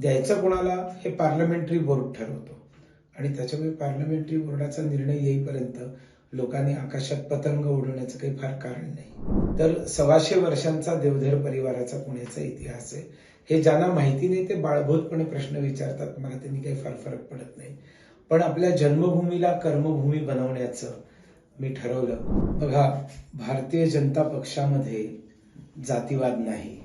द्यायचं कोणाला हे पार्लमेंटरी बोर्ड ठरवतो. आणि त्याच्यामुळे पार्लमेंटरी बोर्डाचा निर्णय येईपर्यंत लोकांनी आकाशात पतंग उडवण्याचं काही फार कारण नाही. तर सव्वाशे वर्षांचा देवधर परिवाराचा पुण्याचा इतिहास आहे. हे ज्यांना माहिती नाही ते बाळभूतपणे प्रश्न विचारतात. मला त्यांनी काही फार फरक पडत नाही. पण आपल्या जन्मभूमीला कर्मभूमी बनवण्याचं मी ठरवलं. बघा भारतीय जनता पक्षामध्ये जातीवाद नाही.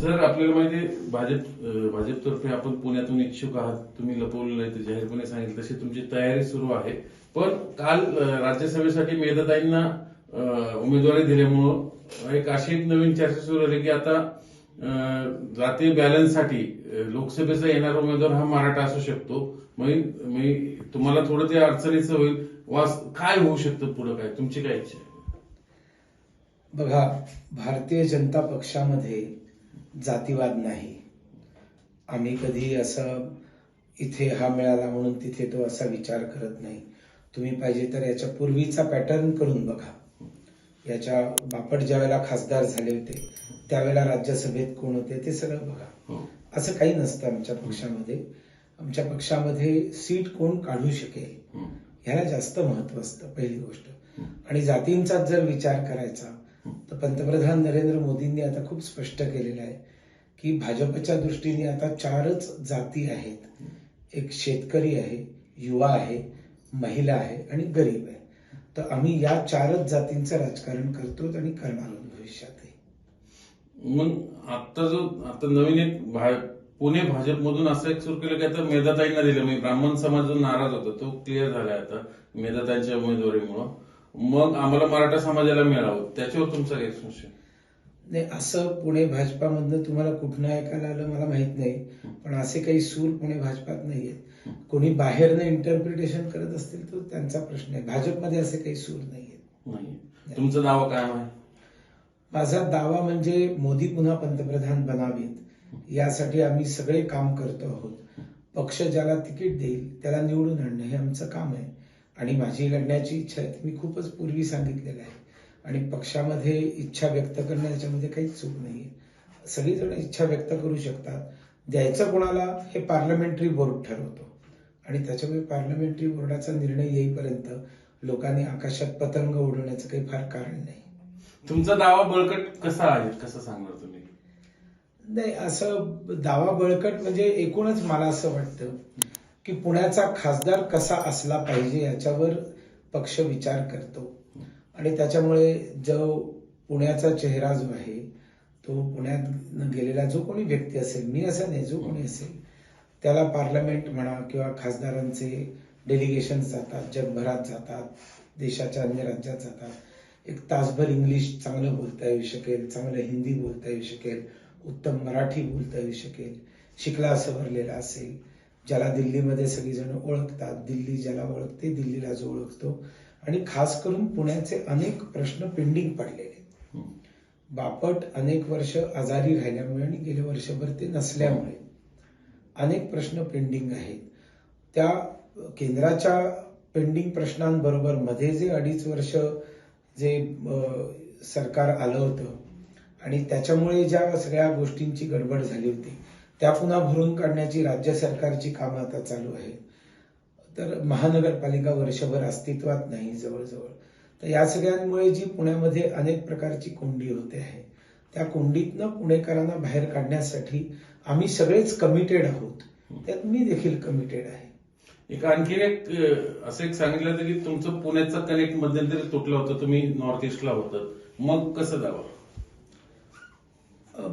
सर आपल्याला माहिती आहे, भाजप भाजपतर्फे आपण पुण्यातून इच्छुक आहात. तुम्ही लपवलेलं आहे जाहीरपणे सांगितलं तशी तुमची तयारी सुरू आहे. पण काल राज्यसभेसाठी मेधताईंना उमेदवारी दिल्यामुळं एक अशी एक नवीन चर्चा सुरू झाली की आता जातीय बॅलन्ससाठी लोकसभेचा येणारा उमेदवार हा मराठा असू शकतो. मग मी तुम्हाला थोडं ते अडचणीचं होईल. वास काय होऊ शकतं पुढं काय? तुमची काय इच्छा आहे? बघा भारतीय जनता पक्षामध्ये जातीवाद नाही. आम्ही कधी असं इथे हा मिळाला म्हणून तिथे तो असा विचार करत नाही. तुम्ही पाहिजे तर याच्या पूर्वीचा पॅटर्न करून बघा. याच्या बापट ज्या वेळेला खासदार झाले होते त्यावेळेला राज्यसभेत कोण होते ते सगळं बघा. हो. असं काही नसतं आमच्या पक्षामध्ये. आमच्या पक्षामध्ये सीट कोण काढू शकेल. ह्याला जास्त महत्त्व असतं पहिली गोष्ट. आणि जातींचा जर विचार करायचा पंतप्रधान नरेंद्र मोदींनी आता खूप स्पष्ट केलेलं आहे की भाजपच्या दृष्टीने आता चारच जाती आहेत. एक शेतकरी आहे युवा आहे महिला आहे आणि गरीब आहे. तर आम्ही या चारच जातींचं राजकारण करतो आणि करणार आहोत भविष्यातही. मग आता जो आता नवीन एक भा- पुणे भाजपमधून असं एक सुरू केलं की आता मेधाताईंना दिलं. म्हणजे ब्राह्मण समाज जो नाराज होता. तो क्लिअर झाला आता मेधाताईंच्या उमेदवारीमुळं. मग आम्हाला मराठा समाजाला मिळावं. त्याच्यावर तुमचा काय संशय नाही असं पुणे भाजपामधनं तुम्हाला कुठनं ऐकायला आलं मला माहीत नाही. पण असे काही सूर पुणे भाजपात नाहीयेत. कोणी बाहेरनं इंटरप्रिटेशन करत असतील तर त्यांचा प्रश्न आहे. भाजपमध्ये असे काही सूर नाही तुमचा दावा काय आहे? माझा दावा म्हणजे मोदी पुन्हा पंतप्रधान बनावेत. यासाठी आम्ही सगळे काम करतो आहोत. पक्ष ज्याला तिकीट देईल त्याला निवडून आणणं हे आमचं काम आहे. आणि माझी लढण्याची इच्छा आहे मी खूपच पूर्वी सांगितलेलं आहे. आणि पक्षामध्ये इच्छा व्यक्त करणं याच्यामध्ये काहीच चूक नाहीये सगळीजण इच्छा व्यक्त करू शकतात. द्यायचं कोणाला हे पार्लमेंटरी बोर्ड ठरवतो. आणि त्याच्यामुळे पार्लमेंटरी बोर्डाचा निर्णय येईपर्यंत लोकांनी आकाशात पतंग उडवण्याचं काही फार कारण नाही. तुमचा दावा बळकट कसा आहे? कसं सांगणार तुम्ही? नाही असं दावा बळकट म्हणजे एकूणच मला असं वाटतं की पुण्याचा खासदार कसा असला पाहिजे याच्यावर पक्ष विचार करतो. आणि त्याच्यामुळे जो पुण्याचा चेहरा जो आहे तो पुण्यात गेलेला जो कोणी व्यक्ती असेल मी असं नाही जो कोणी असेल त्याला पार्लमेंट म्हणा किंवा खासदारांचे डेलिगेशन जातात जगभरात जातात देशाच्या अन्य राज्यात जातात. एक तासभर इंग्लिश चांगलं बोलता येऊ शकेल चांगलं हिंदी बोलता येऊ शकेल उत्तम मराठी बोलता येऊ शकेल शिकला असं भरलेला असेल ज्याला दिल्लीमध्ये सगळीजण ओळखतात दिल्ली ज्याला ओळखते दिल्लीला जो ओळखतो. आणि खास करून पुण्याचे अनेक प्रश्न पेंडिंग पडलेले आहेत. बापट अनेक वर्ष आजारी राहिल्यामुळे आणि गेले वर्षभर ते नसल्यामुळे अनेक प्रश्न पेंडिंग आहेत. त्या केंद्राच्या पेंडिंग प्रश्नांबरोबरमध्ये जे अडीच वर्ष जे सरकार आलं होतं आणि त्याच्यामुळे ज्या सगळ्या गोष्टींची गडबड झाली होती त्या पुन्हा भरून काढण्याची राज्य सरकारची कामं आता चालू आहेत. तर महानगरपालिका वर्षभर अस्तित्वात नाही जवळजवळ. तर या सगळ्यांमुळे जी पुण्यामध्ये अनेक प्रकारची कोंडी होते आहे त्या कोंडीतनं पुणेकरांना बाहेर काढण्यासाठी आम्ही सगळेच कमिटेड आहोत. त्यात मी देखील कमिटेड आहे. एक आणखीन एक असं एक सांगितलं होतं की तुमचं पुण्याचा कनेक्ट मध्यंतरी तुटलं होतं तुम्ही नॉर्थ ईस्टला होतं. मग कसं जावं?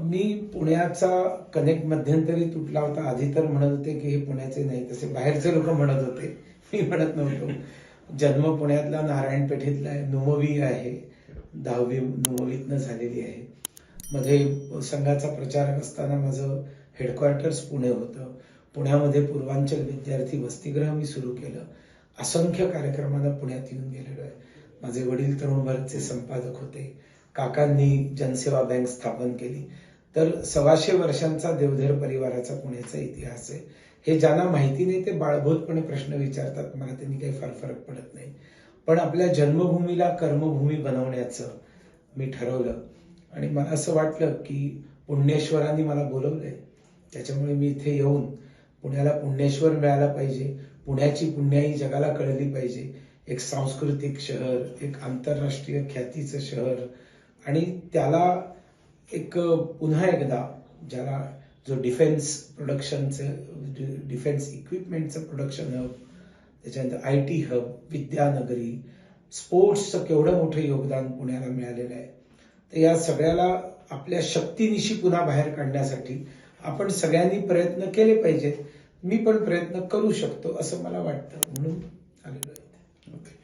मी पुण्याचा कनेक्ट मध्यंतरी तुटला होता. आधी तर म्हणत होते की हे पुण्याचे नाही तसे बाहेरचे लोक म्हणत होते. मी म्हणत नव्हतो. जन्म पुण्यातला नारायणपेठेतला आहे नुमवी आहे. दहावी नुमवीतनं झालेली आहे. मध्ये संघाचा प्रचारक असताना माझं हेडक्वार्टर्स पुणे होतं. पुण्यामध्ये पूर्वांचल विद्यार्थी वसतिगृह मी सुरू केलं. असंख्य कार्यक्रमांना पुण्यात येऊन गेलेलो आहे. माझे वडील तरुण भारतचे संपादक होते. काकांनी जनसेवा बँक स्थापन केली. तर सव्वाशे वर्षांचा देवधर परिवाराचा पुण्याचा इतिहास आहे. हे ज्यांना माहिती नाही ते बाळभूतपणे प्रश्न विचारतात. मला त्यांनी काही फार फरक पडत नाही. पण आपल्या जन्मभूमीला कर्मभूमी बनवण्याचं मी ठरवलं. आणि मला असं वाटलं की पुण्येश्वरांनी मला बोलवलंय. त्याच्यामुळे मी इथे येऊन पुण्याला पुण्येश्वर मिळाला पाहिजे. पुण्याची पुण्याई जगाला कळली पाहिजे. एक सांस्कृतिक शहर एक आंतरराष्ट्रीय ख्यातीचं शहर. आणि त्याला एक पुन्हा एकदा ज्याला जो डिफेन्स प्रोडक्शनचं डिफेन्स इक्विपमेंटचं प्रोडक्शन हब त्याच्यानंतर आय टी हब विद्यानगरी स्पोर्ट्सचं केवढं मोठं योगदान पुण्याला मिळालेलं आहे. तर या सगळ्याला आपल्या शक्तीनिशी पुन्हा बाहेर काढण्यासाठी आपण सगळ्यांनी प्रयत्न केले पाहिजेत. मी पण प्रयत्न करू शकतो असं मला वाटतं. म्हणून आलेलो आहे. ओके